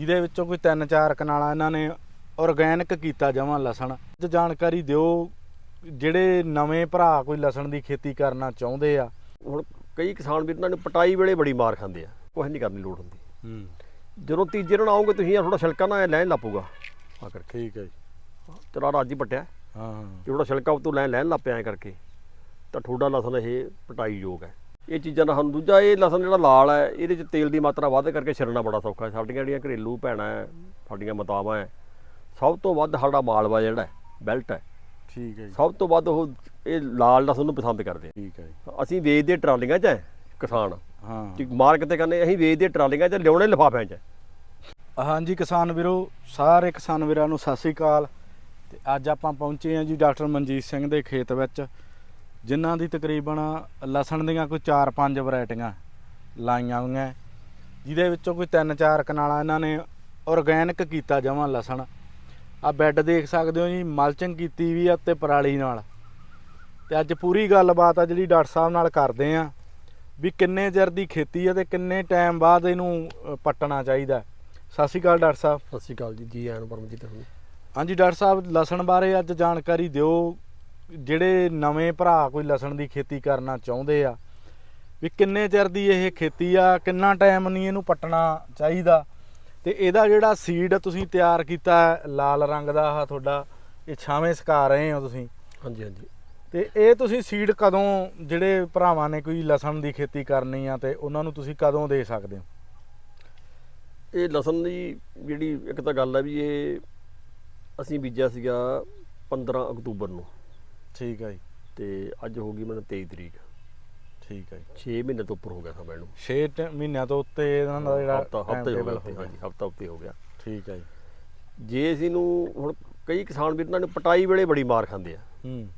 ਜਿਹਦੇ ਵਿੱਚੋਂ ਕੋਈ ਤਿੰਨ ਚਾਰ ਕਨਾਲਾਂ ਇਹਨਾਂ ਨੇ ਆਰਗੈਨਿਕ ਕੀਤਾ ਜਮਾਂ ਲਸਣ। ਤੇ ਜਾਣਕਾਰੀ ਦਿਓ ਜਿਹੜੇ ਨਵੇਂ ਭਰਾ ਕੋਈ ਲਸਣ ਦੀ ਖੇਤੀ ਕਰਨਾ ਚਾਹੁੰਦੇ ਆ। ਹੁਣ ਕਈ ਕਿਸਾਨ ਵੀਰ ਇਹਨਾਂ ਨੇ ਪਟਾਈ ਵੇਲੇ ਬੜੀ ਮਾਰ ਖਾਂਦੇ ਆ ਕੁਝ ਨਹੀਂ ਕਰਨੀ ਲੋੜ ਹੁੰਦੀ। ਹੂੰ। ਜਦੋਂ ਤੀਜੇ ਦਿਨ ਆਉਂਗੇ ਤੁਸੀਂ ਥੋੜਾ ਛਿਲਕਾ ਨਾ ਲੈਣ ਲੱਪੂਗਾ। ਆ ਕਰਕੇ ਠੀਕ ਹੈ ਜੀ। ਤੇਰਾ ਰਾਜ ਪਟਿਆ। ਹਾਂ ਹਾਂ। ਜਿਹੜਾ ਛਿਲਕਾ ਉਤੋਂ ਲੈਣ ਲੈਣ ਲੱਪਿਆ ਐ ਕਰਕੇ ਤਾਂ ਤੁਹਾਡਾ ਲਸਣ ਇਹ ਪਟਾਈ ਯੋਗ ਹੈ। ਇਹ ਚੀਜ਼ਾਂ ਦਾ ਸਾਨੂੰ ਦੂਜਾ ਇਹ ਲਸਣ ਜਿਹੜਾ ਲਾਲ ਹੈ ਇਹਦੇ ਚ ਤੇਲ ਦੀ ਮਾਤਰਾ ਵੱਧ ਕਰਕੇ ਛਿਲਣਾ ਬੜਾ ਸੌਖਾ ਹੈ। ਸਾਡੀਆਂ ਜਿਹੜੀਆਂ ਘਰੇਲੂ ਭੈਣਾਂ ਹੈ ਸਾਡੀਆਂ ਮਾਤਾਵਾਂ ਹੈ ਸਭ ਤੋਂ ਵੱਧ ਸਾਡਾ ਮਾਲਵਾ ਜਿਹੜਾ ਹੈ, ਬੈਲਟ ਹੈ। ਠੀਕ ਹੈ ਜੀ। ਸਭ ਤੋਂ ਵੱਧ ਉਹ ਇਹ ਲਾਲ ਲਸਣ ਨੂੰ ਪਸੰਦ ਕਰਦੇ ਆ। ਠੀਕ ਹੈ ਜੀ। ਅਸੀਂ ਵੇਚਦੇ ਟਰਾਲੀਆਂ 'ਚ ਹੈ ਕਿਸਾਨ। ਹਾਂ। ਕਿ ਮਾਰਕ ਤੇ ਕਹਿੰਦੇ ਅਸੀਂ ਵੇਚਦੇ ਟਰਾਲੀਆਂ 'ਚ ਲਿਆਉਣੇ ਲਿਫਾਫਿਆਂ 'ਚ। ਹਾਂਜੀ ਕਿਸਾਨ ਵੀਰੋ ਸਾਰੇ ਕਿਸਾਨ ਵੀਰਾਂ ਨੂੰ ਸਤਿ ਸ੍ਰੀ ਅਕਾਲ। ਤੇ ਅੱਜ ਆਪਾਂ ਪਹੁੰਚੇ ਹਾਂ ਜੀ ਡਾਕਟਰ ਮਨਜੀਤ ਸਿੰਘ ਦੇ ਖੇਤ ਵਿੱਚ। ਜਿਨ੍ਹਾਂ ਦੀ ਤਕਰੀਬਨ ਲਸਣ ਦੀਆਂ ਕੋਈ 4-5 ਵੈਰਾਈਟੀਆਂ ਲਾਈਆਂ ਹੋਈਆਂ ਜਿਹਦੇ ਵਿੱਚੋਂ ਕੋਈ 3-4 ਕਨਾਲਾਂ ਇਹਨਾਂ ਨੇ ਆਰਗੈਨਿਕ ਕੀਤਾ ਜਮਾਂ ਲਸਣ। ਆ ਬੈੱਡ ਦੇਖ ਸਕਦੇ ਹੋ ਜੀ ਮਲਚਿੰਗ ਕੀਤੀ ਵੀ ਆ ਤੇ ਪਰਾਲੀ ਨਾਲ। ਤੇ ਅੱਜ ਪੂਰੀ ਗੱਲਬਾਤ ਆ ਜਿਹੜੀ ਡਾਕਟਰ ਸਾਹਿਬ ਨਾਲ ਕਰਦੇ ਆ ਵੀ ਕਿੰਨੇ ਚਿਰ ਦੀ ਖੇਤੀ ਆ ਤੇ ਕਿੰਨੇ ਟਾਈਮ ਬਾਅਦ ਇਹਨੂੰ ਪੱਟਣਾ ਚਾਹੀਦਾ। ਸਤਿ ਸ਼੍ਰੀ ਅਕਾਲ ਡਾਕਟਰ ਸਾਹਿਬ। ਸਤਿ ਸ਼੍ਰੀ ਅਕਾਲ ਜੀ ਜੀ ਆਇਆਂ ਨੂੰ ਪਰਮਜੀਤ ਹਾਂਜੀ ਡਾਕਟਰ ਸਾਹਿਬ ਲਸਣ ਬਾਰੇ ਅੱਜ ਜਾਣਕਾਰੀ ਦਿਓ। ਜਿਹੜੇ ਨਵੇਂ ਭਰਾ ਕੋਈ ਲਸਣ ਦੀ ਖੇਤੀ ਕਰਨਾ ਚਾਹੁੰਦੇ ਆ ਵੀ ਕਿੰਨੇ ਚਿਰ ਦੀ ਇਹ ਖੇਤੀ ਆ ਕਿੰਨਾ ਟਾਈਮ ਨਹੀਂ ਇਹਨੂੰ ਪੱਟਣਾ ਚਾਹੀਦਾ? ਤੇ ਇਹਦਾ ਜਿਹੜਾ ਸੀਡ ਤੁਸੀਂ ਤਿਆਰ ਕੀਤਾ ਲਾਲ ਰੰਗ ਦਾ ਆ ਤੁਹਾਡਾ ਇਹ ਛਾਵੇਂ ਸੁਕਾ ਰਹੇ ਹੋ ਤੁਸੀਂ। ਹਾਂਜੀ ਹਾਂਜੀ। ਤੇ ਇਹ ਤੁਸੀਂ ਸੀਡ ਕਦੋਂ ਜਿਹੜੇ ਭਰਾਵਾਂ ਨੇ ਕੋਈ ਲਸਣ ਦੀ ਖੇਤੀ ਕਰਨੀ ਆ ਤੇ ਉਹਨਾਂ ਨੂੰ ਤੁਸੀਂ ਕਦੋਂ ਦੇ ਸਕਦੇ ਹੋ? ਇਹ ਲਸਣ ਦੀ ਜਿਹੜੀ ਇੱਕ ਤਾਂ ਗੱਲ ਹੈ ਵੀ ਇਹ ਅਸੀਂ ਬੀਜਿਆ ਸੀਗਾ 15 ਅਕਤੂਬਰ ਨੂੰ। ਠੀਕ ਹੈ ਜੀ। ਤੇ ਅੱਜ ਹੋ ਗਈ ਮੈਨੂੰ 23 ਤਰੀਕ। ਠੀਕ ਹੈ ਜੀ। 6 ਮਹੀਨੇ ਤੋਂ ਉੱਪਰ ਹੋ ਗਿਆ ਸਮਾਂ ਇਹਨੂੰ 6 ਮਹੀਨਿਆਂ ਤੋਂ ਉੱਤੇ ਇਹਨਾਂ ਦਾ ਜਿਹੜਾ ਹਫਤਾ ਹਫਤਾ ਹੀ ਗਿਆ ਹਾਂਜੀ ਹਫਤਾ ਉੱਤੇ ਹੋ ਗਿਆ। ਠੀਕ ਹੈ ਜੀ। ਜੇ ਅਸੀਂ ਨੂੰ ਹੁਣ ਕਈ ਕਿਸਾਨ ਵੀਰ ਇਹਨਾਂ ਨੇ ਪਟਾਈ ਵੇਲੇ ਬੜੀ ਮਾਰ ਖਾਂਦੇ ਆ। ਹੂੰ।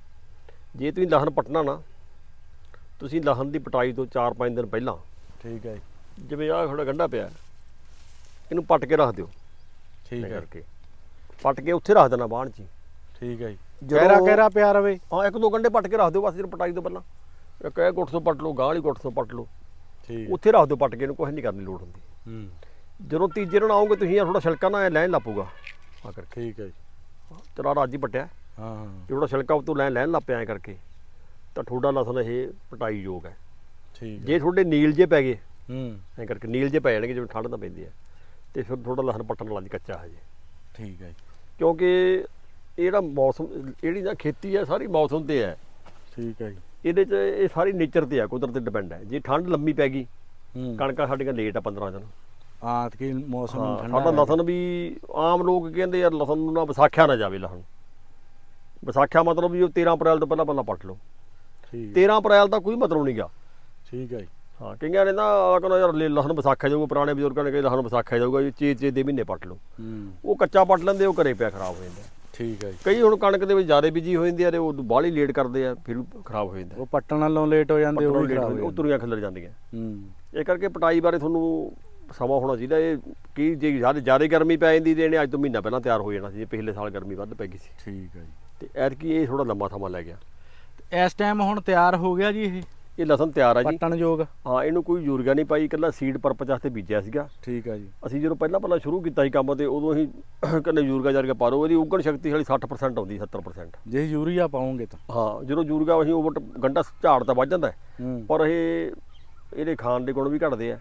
ਜੇ ਤੁਸੀਂ ਲਹਣ ਪਟਣਾ ਨਾ ਤੁਸੀਂ ਲਹਣ ਦੀ ਪਟਾਈ ਤੋਂ 4-5 ਦਿਨ ਪਹਿਲਾਂ ਠੀਕ ਹੈ ਜੀ। ਜਿਵੇਂ ਆਹ ਥੋੜਾ ਗੰਢਾ ਪਿਆ ਇਹਨੂੰ ਪੱਟ ਕੇ ਰੱਖ ਦਿਓ। ਠੀਕ ਹੈ ਕਰਕੇ। ਪੱਟ ਕੇ ਉੱਥੇ ਰੱਖ ਦੇਣਾ ਬਾਣ 'ਚ। ਠੀਕ ਹੈ ਜੀ। ਕਹਿਰਾ ਕਹਿਰਾ ਪਿਆ ਰਵੇ। ਹਾਂ ਇੱਕ ਦੋ ਗੰਢੇ ਪੱਟ ਕੇ ਰੱਖ ਦਿਓ ਬਸ ਜਦੋਂ ਪਟਾਈ ਤੋਂ ਪਹਿਲਾਂ। ਇੱਕ ਇਹ ਗੁੱਟ ਤੋਂ ਪੱਟ ਲਓ ਗਾਂ ਵਾਲੀ ਗੁੱਟ ਤੋਂ ਪੱਟ ਲਓ। ਠੀਕ। ਉੱਥੇ ਰੱਖ ਦਿਓ ਪੱਟ ਕੇ ਇਹਨੂੰ ਕੁਝ ਨਹੀਂ ਕਰਨੀ ਲੋੜ ਹੁੰਦੀ। ਹੂੰ। ਜਦੋਂ ਤੀਜੇ ਦਿਨ ਆਉਂਗੇ ਤੁਸੀਂ ਥੋੜਾ ਛਿਲਕਾ ਨਾ ਲੈਣ ਲੱਪੂਗਾ। ਆ ਕਰਕੇ ਠੀਕ ਹੈ ਜੀ। ਤੇਰਾ ਰਾਜ ਪਟਿਆ। ਹਾਂ ਜਿਹੜਾ ਛਿਲਕਾ ਉਤੋਂ ਲੈਣ ਲੈਣ ਲੱਪਿਆ ਐਂ ਕਰਕੇ। ਤਾਂ ਤੁਹਾਡਾ ਲਸਣ ਇਹ ਪਟਾਈ ਯੋਗ ਹੈ। ਠੀਕ ਹੈ ਜੇ ਤੁਹਾਡੇ ਨੀਲ ਜੇ ਪੈ ਗਏ ਹੂੰ। ਐਂ ਕਰਕੇ ਨੀਲ ਜੇ ਪੈ ਜਾਣਗੇ ਜਿਵੇਂ ਠੰਡ ਤਾਂ ਪੈਂਦੀ ਹੈ। ਤੇ ਫਿਰ ਤੁਹਾਡਾ ਲਸਣ ਪੱਟਣ ਜੀ ਕੱਚਾ ਹਜੇ। ਠੀਕ ਹੈ ਜੀ। ਕਿਉਂਕਿ ਇਹ ਜਿਹੜਾ ਮੌਸਮ ਜਿਹੜੀ ਨਾ ਖੇਤੀ ਹੈ ਸਾਰੀ ਮੌਸਮ ਤੇ ਹੈ। ਠੀਕ ਹੈ ਜੀ। ਇਹਦੇ 'ਚ ਇਹ ਸਾਰੀ ਨੇਚਰ ਤੇ ਹੈ ਕੁਦਰਤ ਤੇ ਡਿਪੈਂਡ ਹੈ। ਜੇ ਠੰਡ ਲੰਮੀ ਪੈ ਗਈ ਹੂੰ। ਕਣਕਾਂ ਸਾਡੀਆਂ ਲੇਟ ਆ 15 ਦਿਨ। ਹਾਂ ਕਿ ਮੌਸਮ ਠੰਡਾ ਸਾਡਾ। ਲਸਣ ਵੀ ਆਮ ਲੋਕ ਕਹਿੰਦੇ ਯਾਰ ਲਸਣ ਨੂੰ ਨਾ ਵਿਸਾਖਿਆ ਨਾ ਜਾਵੇ ਲਸਣ। ਵਿਸਾਖਿਆ ਮਤਲਬ ਵੀ ਉਹ 13 ਅਪ੍ਰੈਲ ਤੋਂ ਪਹਿਲਾਂ ਪਹਿਲਾਂ ਪੱਟ ਲਓ। ਠੀਕ। 13 ਅਪ੍ਰੈਲ ਦਾ ਕੋਈ ਮਤਲਬ ਨਹੀਂਗਾ ਠੀਕ ਹੈ ਜੀ। ਹਾਂ ਕਈਆਂ ਨੇ ਨਾ ਕਹਿੰਦਾ ਯਾਰ ਲਸਣ ਵਿਸਾਖਿਆ ਜਾਊਗਾ ਪੁਰਾਣੇ ਬਜ਼ੁਰਗਾਂ ਨੇ ਕਿਹਾ ਲਸਣ ਵਿਸਾਖਿਆ ਜਾਊਗਾ ਇਹ ਚੇ ਚੇ ਦੇ ਮਹੀਨੇ ਪੱਟ ਲਓ। ਉਹ ਕੱਚਾ ਪੱਟ ਲੈਂਦੇ ਉਹ ਘਰੇ ਪਿਆ ਖਰਾਬ ਹੋ ਜਾਂਦਾ। ਠੀਕ ਹੈ ਜੀ। ਕਈ ਹੁਣ ਕਣਕ ਦੇ ਵਿੱਚ ਜ਼ਿਆਦਾ ਬੀਜੀ ਹੋ ਜਾਂਦੀ ਆ ਤੇ ਉਹ ਬਾਹਲੀ ਲੇਟ ਕਰਦੇ ਆ ਫਿਰ ਖਰਾਬ ਹੋ ਜਾਂਦਾ। ਉਹ ਪੱਟਣ ਨਾਲੋਂ ਲੇਟ ਹੋ ਜਾਂਦੇ ਉਹ ਲੇਟ ਉਹ ਤੁਰੀਆਂ ਖਿਲਰ ਜਾਂਦੀਆਂ। ਹੂੰ। ਇਹ ਕਰਕੇ ਪਟਾਈ ਬਾਰੇ ਤੁਹਾਨੂੰ ਸਮਾਂ ਹੋਣਾ ਚਾਹੀਦਾ ਇਹ ਕੀ ਜੇ ਜ਼ਿਆਦਾ ਜ਼ਿਆਦਾ ਗਰਮੀ ਪੈ ਜਾਂਦੀ ਤੇ ਇਹਨੇ ਅੱਜ ਤੋਂ ਮਹੀਨਾ ਪਹਿਲਾਂ ਤਿਆਰ ਹੋ ਜਾਣਾ ਸੀ ਜੇ ਪਿਛਲੇ ਸਾਲ ਗਰਮੀ ਵੱਧ ਪੈ ਗਈ ਸੀ। ਠੀਕ ਹੈ ਜੀ। ਤੇ ਐਤਕੀ ਇਹ ਥੋੜਾ ਲੰਮਾ ਸਮਾਂ ਲੈ ਗਿਆ। ਇਸ ਟਾਈਮ ਹੁਣ ਤਿਆਰ ਹੋ ਗਿਆ ਜੀ ਇਹ? ਇਹ ਲਸਣ ਤਿਆਰ ਆ ਜੀ। ਪੱਟਣ ਯੋਗ ਹਾਂ ਇਹਨੂੰ ਕੋਈ ਯੂਰੀਆ ਨਹੀਂ ਪਾਈ ਇਕੱਲਾ ਸੀਡ ਪਰਪਸ ਵਾਸਤੇ ਬੀਜਿਆ ਸੀਗਾ। ਠੀਕ ਹੈ ਜੀ। ਅਸੀਂ ਜਦੋਂ ਪਹਿਲਾਂ ਪਹਿਲਾਂ ਸ਼ੁਰੂ ਕੀਤਾ ਸੀ ਕੰਮ ਤੇ ਉਦੋਂ ਅਸੀਂ ਕਹਿੰਦੇ ਯੂਰੀਆ ਜਰ ਕੇ ਪਾ ਦਿਓ ਇਹਦੀ ਉਗਣ ਸ਼ਕਤੀ ਹਾਲੀ 60% ਆਉਂਦੀ 70% ਜੇ ਯੂਰੀਆ ਪਾਉਂਗੇ ਤਾਂ। ਹਾਂ ਜਦੋਂ ਯੂਰੀਆ ਅਸੀਂ ਓਵਰ ਗੰਡਾ ਝਾੜ ਤਾਂ ਵੱਧ ਜਾਂਦਾ ਪਰ ਇਹ ਇਹਦੇ ਖਾਣ ਦੇ ਗੁਣ ਵੀ ਘਟਦੇ ਆ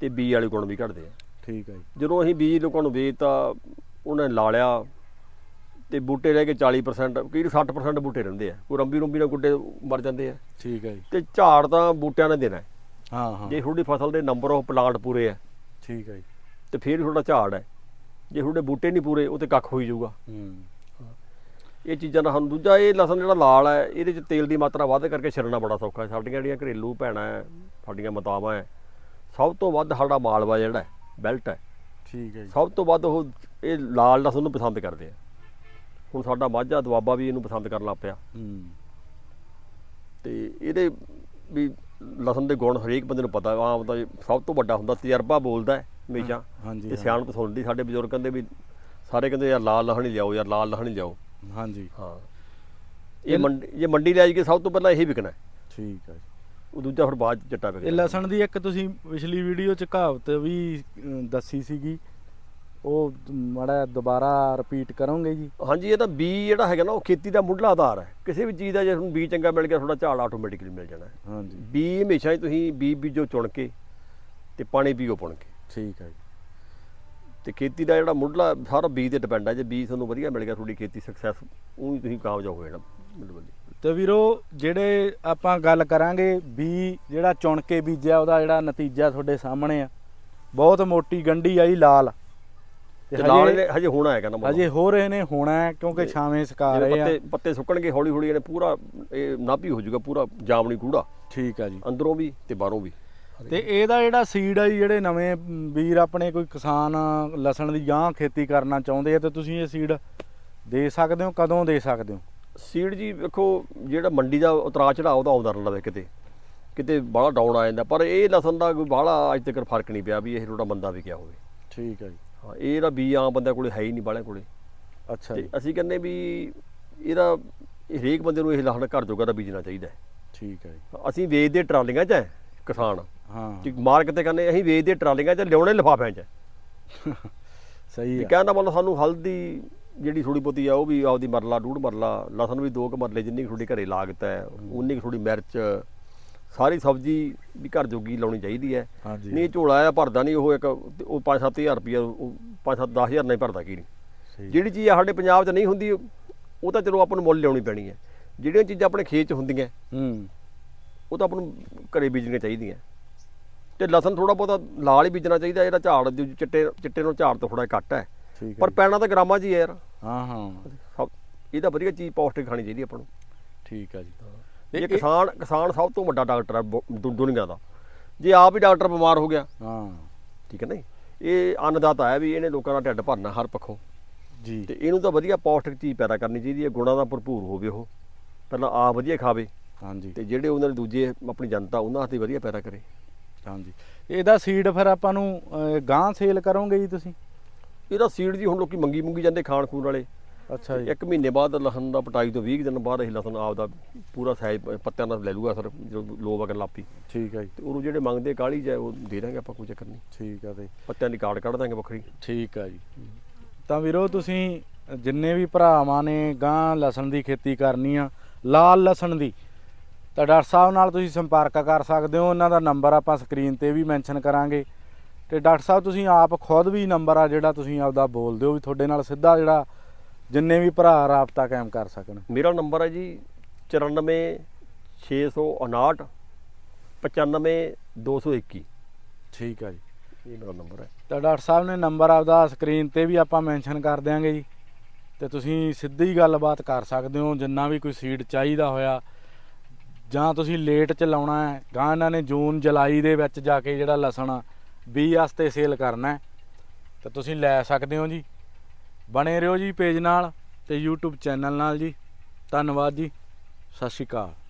ਤੇ ਬੀ ਵਾਲੇ ਗੁਣ ਵੀ ਘਟਦੇ ਆ। ਠੀਕ ਹੈ ਜੀ। ਜਦੋਂ ਅਸੀਂ ਬੀਜ ਲੋਕਾਂ ਨੂੰ ਵੇਚਤਾ ਉਹਨਾਂ ਨੇ ਲਾ ਲਿਆ ਤੇ ਬੂਟੇ ਰਹਿ ਕੇ 40% ਕਈ 60% ਬੂਟੇ ਰਹਿੰਦੇ ਆ। ਕੋਈ ਰੰਬੀ ਰੰਬੀ ਨਾਲ ਗੁੱਡੇ ਮਰ ਜਾਂਦੇ ਆ। ਠੀਕ ਹੈ ਜੀ। ਤੇ ਝਾੜ ਤਾਂ ਬੂਟਿਆਂ ਨੇ ਦੇਣਾ। ਹੈ। ਹਾਂ। ਜੇ ਤੁਹਾਡੀ ਫਸਲ ਦੇ ਨੰਬਰ ਆਫ ਪਲਾਂਟ ਪੂਰੇ ਆ ਠੀਕ ਹੈ ਜੀ। ਤੇ ਫਿਰ ਤੁਹਾਡਾ ਝਾੜ ਹੈ ਜੇ ਤੁਹਾਡੇ ਬੂਟੇ ਨਹੀਂ ਪੂਰੇ ਉਹ ਤੇ ਕੱਖ ਹੋਈ ਜਾਊਗਾ। ਹੂੰ। ਇਹ ਚੀਜ਼ਾਂ ਦਾ ਸਾਨੂੰ ਦੂਜਾ ਇਹ ਲਸਣ ਜਿਹੜਾ ਲਾਲ ਹੈ ਇਹਦੇ ਚ ਤੇਲ ਦੀ ਮਾਤਰਾ ਵੱਧ ਕਰਕੇ ਛਿਲਣਾ ਬੜਾ ਸੌਖਾ ਹੈ। ਸਾਡੀਆਂ ਜਿਹੜੀਆਂ ਘਰੇਲੂ ਭੈਣਾਂ ਹੈ ਸਾਡੀਆਂ ਮਾਤਾਵਾਂ ਹੈ ਸਭ ਤੋਂ ਵੱਧ ਸਾਡਾ ਮਾਲਵਾ ਜਿਹੜਾ ਹੈ ਬੈਲਟ ਹੈ ਠੀਕ ਹੈ ਜੀ। ਸਭ ਤੋਂ ਵੱਧ ਉਹ ਇਹ ਲਾਲ ਲਸਣ ਨੂੰ ਪਸੰਦ ਕਰਦੇ ਆ। ਹੁਣ ਸਾਡਾ ਮਾਝਾ ਦੁਆਬਾ ਵੀ ਇਹਨੂੰ ਪਸੰਦ ਕਰਨ ਲੱਗ ਪਿਆ। ਹੂੰ। ਤੇ ਇਹਦੇ ਵੀ ਲਸਣ ਦੇ ਗੁਣ ਹਰੇਕ ਬੰਦੇ ਨੂੰ ਪਤਾ ਆਮ ਇਹ ਸਭ ਤੋਂ ਵੱਡਾ ਹੁੰਦਾ ਤਜਰਬਾ ਬੋਲਦਾ ਹੈ ਹਮੇਸ਼ਾ। ਹਾਂਜੀ ਤੇ। ਸਿਆਣਪ ਸੁਣਦੀ ਸਾਡੇ ਬਜ਼ੁਰਗਾਂ ਦੇ ਵੀ ਸਾਰੇ ਕਹਿੰਦੇ ਯਾਰ ਲਾਲ ਲਹਣ ਹੀ ਲਿਆਓ ਯਾਰ ਲਾਲ ਲਹਣ ਹੀ ਲਿਆਓ। ਹਾਂਜੀ। ਹਾਂ। ਇਹ ਮੰਡੀ ਇਹ ਮੰਡੀ ਲੈ ਕੇ ਸਭ ਤੋਂ ਪਹਿਲਾਂ ਇਹੀ ਵਿਕਣਾ। ਠੀਕ ਹੈ ਜੀ। ਉਹ ਦੂਜਾ ਫਿਰ ਬਾਅਦ ਚ ਚਿੱਟਾ ਇਹ ਵਿਕਣਾ ਲਸਣ ਦੀ ਇੱਕ ਤੁਸੀਂ ਪਿਛਲੀ ਵੀਡੀਓ ਚ ਕਹਾਵਤ ਵੀ ਦੱਸੀ ਸੀਗੀ ਉਹ ਮੜਾ ਦੁਬਾਰਾ ਰਿਪੀਟ ਕਰੋਗੇ ਜੀ। ਹਾਂਜੀ ਇਹ ਤਾਂ ਬੀ ਜਿਹੜਾ ਹੈਗਾ ਨਾ ਉਹ ਖੇਤੀ ਦਾ ਮੁੱਢਲਾ ਆਧਾਰ ਹੈ। ਕਿਸੇ ਵੀ ਚੀਜ਼ ਦਾ ਜੇ ਤੁਹਾਨੂੰ ਬੀ ਚੰਗਾ ਮਿਲ ਗਿਆ ਤੁਹਾਡਾ ਝਾੜ ਆਟੋਮੈਟਿਕਲੀ ਮਿਲ ਜਾਣਾ ਹਾਂਜੀ। ਬੀ ਹਮੇਸ਼ਾ ਹੀ ਤੁਸੀਂ ਬੀ ਬੀਜੋ ਚੁਣ ਕੇ ਤੇ ਪਾਣੀ ਪੀਓ ਪੁਣ ਕੇ। ਠੀਕ ਹੈ ਜੀ। ਤੇ ਖੇਤੀ ਦਾ ਜਿਹੜਾ ਮੁੱਢਲਾ ਸਾਰਾ ਬੀ ਤੇ ਡਿਪੈਂਡ ਹੈ ਜੇ ਬੀ ਤੁਹਾਨੂੰ ਵਧੀਆ ਮਿਲ ਗਿਆ ਤੁਹਾਡੀ ਖੇਤੀ ਸਕਸੈਸ ਉਹ ਹੀ ਤੁਸੀਂ ਕਾਮਯਾਬ ਹੋ ਜਾਣਾ ਬਿਲਕੁਲ ਤੇ ਵੀਰੋ ਜਿਹੜੇ ਆਪਾਂ ਗੱਲ ਕਰਾਂਗੇ ਵੀ ਜਿਹੜਾ ਚੁਣ ਕੇ ਬੀਜਿਆ ਉਹਦਾ ਜਿਹੜਾ ਨਤੀਜਾ ਤੁਹਾਡੇ ਸਾਹਮਣੇ ਆ। ਬਹੁਤ ਮੋਟੀ ਗੰਢੀ ਆਈ ਲਾਲ। ਤੇ ਨਾਲ ਹਜੇ ਹਜੇ ਹੋਣਾ ਹੈਗਾ ਨਾ ਹਜੇ ਹੋ ਰਹੇ ਨੇ ਹੋਣਾ ਹੈ ਕਿਉਂਕਿ ਛਾਵੇਂ ਸਕਾ ਰਹੇ ਆ। ਪੱਤੇ ਪੱਤੇ ਸੁੱਕਣਗੇ ਹੌਲੀ ਹੌਲੀ ਇਹਨੇ ਪੂਰਾ ਇਹ ਨਾਭੀ ਹੋ ਜਾਊਗਾ ਪੂਰਾ ਜਾਮਣੀ ਕੂੜਾ। ਠੀਕ ਆ ਜੀ। ਅੰਦਰੋਂ ਵੀ ਤੇ ਬਾਹਰੋਂ ਵੀ। ਤੇ ਇਹਦਾ ਜਿਹੜਾ ਸੀਡ ਆ ਜੀ ਜਿਹੜੇ ਨਵੇਂ ਵੀਰ ਆਪਣੇ ਕੋਈ ਕਿਸਾਨ ਲਸਣ ਦੀ ਜਾਂ ਖੇਤੀ ਕਰਨਾ ਚਾਹੁੰਦੇ ਆ ਤੇ ਤੁਸੀਂ ਇਹ ਸੀਡ ਦੇ ਸਕਦੇ ਹੋ ਕਦੋਂ ਦੇ ਸਕਦੇ ਹੋ? ਸੀਡ ਜੀ ਵੇਖੋ ਜਿਹੜਾ ਮੰਡੀ ਦਾ ਉਤਰਾ ਚੜਾਅ ਉਹਦਾ ਆਉਂਦਾ ਰਹਿੰਦਾ ਵੇ ਕਿਤੇ। ਕਿਤੇ ਬਾਹਲਾ ਡਾਊਨ ਆ ਜਾਂਦਾ ਪਰ ਇਹ ਲਸਣ ਦਾ ਕੋਈ ਬਾਹਲਾ ਅੱਜ ਤੱਕ ਫ਼ਰਕ ਨਹੀਂ ਪਿਆ ਵੀ ਇਹ ਥੋੜਾ ਮੰਦਾ ਵਿਕਿਆ ਹੋਵੇ। ਠੀਕ ਆ ਜੀ। ਹਾਂ ਇਹ ਇਹਦਾ ਬੀ ਆਮ ਬੰਦਿਆਂ ਕੋਲੇ ਹੈ ਹੀ ਨਹੀਂ ਬਾਹਲਿਆਂ ਕੋਲੇ। ਅੱਛਾ ਤੇ ਜੀ। ਅਸੀਂ ਕਹਿੰਦੇ ਵੀ ਇਹਦਾ ਹਰੇਕ ਬੰਦੇ ਨੂੰ ਇਹ ਲਸਣ ਘਰ ਜੋਗਾ ਦਾ ਬੀਜਣਾ ਚਾਹੀਦਾ ਹੈ। ਠੀਕ ਆ ਜੀ। ਅਸੀਂ ਵੇਚਦੇ ਟਰਾਲੀਆਂ 'ਚ ਹੈ ਕਿਸਾਨ। ਹਾਂ। ਕਿ ਮਾਰਕੀਟ ਤੇ ਕਹਿੰਦੇ ਅਸੀਂ ਵੇਚਦੇ ਟਰਾਲੀਆਂ 'ਚ ਲਿਆਉਣੇ ਲਿਫਾਫਿਆਂ 'ਚ। ਸਹੀ ਆ। ਕਹਿਣ ਦਾ ਮਤਲਬ ਸਾਨੂੰ ਹਲਦੀ ਜਿਹੜੀ ਥੋੜੀ ਬਹੁਤੀ ਆ ਉਹ ਵੀ ਆਪਦੀ ਮਰਲਾ ਡੂਢ ਮਰਲਾ ਲਸਣ ਵੀ ਦੋ ਕੁ ਮਰਲੇ ਜਿੰਨੀ ਕੁ ਤੁਹਾਡੀ ਘਰੇ ਲਾਗਤ ਹੈ ਉਨੀ ਕੁ ਥੋੜੀ ਮਿਰਚ ਸਾਰੀ ਸਬਜ਼ੀ ਵੀ ਘਰ ਜੋਗੀ ਲਾਉਣੀ ਚਾਹੀਦੀ ਹੈ। ਹਾਂਜੀ। ਨਹੀਂ ਝੋਲਾ ਆ ਭਰਦਾ ਨਹੀਂ ਉਹ ਇੱਕ ਤੇ ਉਹ 5-7000 ਰੁਪਇਆ ਉਹ 5-7 10000 ਨਹੀਂ ਭਰਦਾ ਕੀ ਨਹੀਂ। ਜਿਹੜੀ ਚੀਜ਼ ਸਾਡੇ ਪੰਜਾਬ 'ਚ ਨਹੀਂ ਹੁੰਦੀ ਉਹ ਤਾਂ ਚਲੋ ਆਪਾਂ ਨੂੰ ਮੁੱਲ ਲਿਆਉਣੀ ਪੈਣੀ ਹੈ। ਜਿਹੜੀਆਂ ਚੀਜ਼ਾਂ ਆਪਣੇ ਖੇਤ 'ਚ ਹੁੰਦੀਆਂ ਹੂੰ। ਉਹ ਤਾਂ ਆਪਾਂ ਨੂੰ ਘਰੇ ਬੀਜਣੀਆਂ ਚਾਹੀਦੀਆਂ। ਤੇ ਲਸਣ ਥੋੜਾ ਬਹੁਤਾ ਲਾਲ ਹੀ ਬੀਜਣਾ ਚਾਹੀਦਾ ਇਹਦਾ ਝਾੜ ਜੋ ਚਿੱਟੇ ਚਿੱਟੇ ਨੂੰ ਝਾੜ ਤੋਂ ਥੋੜਾ ਘੱਟ ਹੈ। ਪਰ ਜੀ। ਪੈਣਾ ਤਾਂ ਗ੍ਰਾਮਾਂ 'ਚ ਹੀ ਹੈ ਯਾਰ। ਹਾਂ ਹਾਂ। ਸਭ ਇਹਦਾ ਵਧੀਆ ਚੀਜ਼ ਪੌਸ਼ਟਿਕ ਖਾਣੀ ਚਾਹੀਦੀ ਆਪਾਂ ਨੂੰ। ਠੀਕ ਆ ਜੀ। ਇਹ ਕਿਸਾਨ ਕਿਸਾਨ ਸਭ ਤੋਂ ਵੱਡਾ ਡਾਕਟਰ ਹੈ ਦੁਨੀਆ ਦਾ। ਜੇ ਆਪ ਹੀ ਡਾਕਟਰ ਬਿਮਾਰ ਹੋ ਗਿਆ। ਹਾਂ। ਠੀਕ ਹੈ ਨਹੀਂ ਇਹ ਅੰਨਦਾਤਾ ਹੈ ਵੀ ਇਹਨੇ ਲੋਕਾਂ ਦਾ ਢਿੱਡ ਭਰਨਾ ਹਰ ਪੱਖੋਂ। ਜੀ। ਤੇ ਇਹਨੂੰ ਤਾਂ ਵਧੀਆ ਪੌਸ਼ਟਿਕ ਚੀਜ਼ ਪੈਦਾ ਕਰਨੀ ਚਾਹੀਦੀ ਹੈ ਗੁਣਾਂ ਦਾ ਭਰਪੂਰ ਹੋਵੇ ਉਹ। ਪਹਿਲਾਂ ਆ ਵਧੀਆ ਖਾਵੇ। ਹਾਂਜੀ। ਤੇ ਜਿਹੜੇ ਉਹਨਾਂ ਦੇ ਦੂਜੇ ਆਪਣੀ ਜਨਤਾ ਉਹਨਾਂ ਹੱਥ ਵਧੀਆ ਪੈਦਾ ਕਰੇ। ਹਾਂਜੀ। ਇਹਦਾ ਸੀਡ ਫਿਰ ਆਪਾਂ ਨੂੰ ਅਹ, ਗਾਂ ਸੇਲ ਕਰੋਗੇ ਜੀ ਤੁਸੀਂ? ਇਹਦਾ ਸੀਡ ਜੀ ਹੁਣ ਲੋਕੀ ਮੰਗੀ ਮੁੰਗੀ ਜਾਂਦੇ ਖਾਣ ਖੂਨ ਵਾਲੇ। ਅੱਛਾ ਜੀ। ਇੱਕ ਮਹੀਨੇ ਬਾਅਦ ਲਸਣ ਦਾ ਪਟਾਈ ਤੋਂ 20 ਦਿਨ ਬਾਅਦ ਇਹ ਲਸਣ ਆਪਦਾ ਪੂਰਾ ਸਾਈਜ਼ ਪੱਤਿਆਂ ਨਾਲ ਲੈ ਲੂਗਾ ਸਰ ਜਦੋਂ ਲੋ ਵਗਣ ਲਾਪੀ ਠੀਕ ਆ ਜੀ। ਤੇ ਉਹਨੂੰ ਜਿਹੜੇ ਮੰਗਦੇ ਕਾਲੀ ਜਾਏ ਉਹ ਦੇ ਦਾਂਗੇ ਆਪਾਂ ਕੋਈ ਚੱਕਰ ਨਹੀਂ। ਠੀਕ ਆ ਤੇ। ਪੱਤਿਆਂ ਦੀ ਕਾਰਡ ਕੱਢ ਦਾਂਗੇ ਵੱਖਰੀ। ਠੀਕ ਆ ਜੀ। ਤਾਂ ਵੀਰੋ ਤੁਸੀਂ ਜਿੰਨੇ ਵੀ ਭਰਾਵਾਂ ਨੇ ਗਾਂ ਲਸਣ ਦੀ ਖੇਤੀ ਕਰਨੀ ਆ ਲਾਲ ਲਸਣ ਦੀ ਤਾਂ ਡਾਕਟਰ ਸਾਹਿਬ ਨਾਲ ਤੁਸੀਂ ਸੰਪਰਕ ਕਰ ਸਕਦੇ ਹੋ। ਉਹਨਾਂ ਦਾ ਨੰਬਰ ਆਪਾਂ ਸਕਰੀਨ ਤੇ ਵੀ ਮੈਂਸ਼ਨ ਕਰਾਂਗੇ। ਤੇ ਡਾਕਟਰ ਸਾਹਿਬ ਤੁਸੀਂ ਆਪ ਖੁਦ ਵੀ ਨੰਬਰ ਆ ਜਿਹੜਾ ਤੁਸੀਂ ਆਪਦਾ ਬੋਲ ਦਿਓ ਵੀ ਤੁਹਾਡੇ ਨਾਲ ਸਿੱਧਾ ਜਿਹੜਾ ਜਿੰਨੇ ਵੀ ਭਰਾ ਰਾਬਤਾ ਕਾਇਮ ਕਰ ਸਕਣ। ਮੇਰਾ ਨੰਬਰ ਹੈ ਜੀ 94 659 95 221 ਠੀਕ ਆ ਜੀ। ਇਹ ਮੇਰਾ ਨੰਬਰ ਹੈ। ਤਾਂ ਡਾਕਟਰ ਸਾਹਿਬ ਨੇ ਨੰਬਰ ਆਪਦਾ ਸਕਰੀਨ ਤੇ ਵੀ ਆਪਾਂ ਮੈਂਸ਼ਨ ਕਰ ਦਿਆਂਗੇ ਜੀ। ਤੇ ਤੁਸੀਂ ਸਿੱਧੀ ਗੱਲਬਾਤ ਕਰ ਸਕਦੇ ਹੋ ਜਿੰਨਾ ਵੀ ਕੋਈ ਸੀਡ ਚਾਹੀਦਾ ਹੋਇਆ। ਜਾਂ ਤੁਸੀਂ ਲੇਟ ਚ ਲਾਉਣਾ ਹੈ ਗਾਂ ਇਹਨਾਂ ਨੇ ਜੂਨ ਜੁਲਾਈ ਦੇ ਵਿੱਚ ਜਾ ਕੇ ਜਿਹੜਾ ਲਸਣ ਆ, ਬੀ ਵਾਸਤੇ ਸੇਲ ਕਰਨਾ ਹੈ ਤਾਂ ਤੁਸੀਂ ਲੈ ਸਕਦੇ ਹੋ ਜੀ। ਬਣੇ ਰਹੋ ਜੀ ਪੇਜ ਨਾਲ ਤੇ YouTube ਚੈਨਲ ਨਾਲ ਜੀ। ਧੰਨਵਾਦ ਜੀ। ਸਤਿ ਸ਼੍ਰੀ ਅਕਾਲ।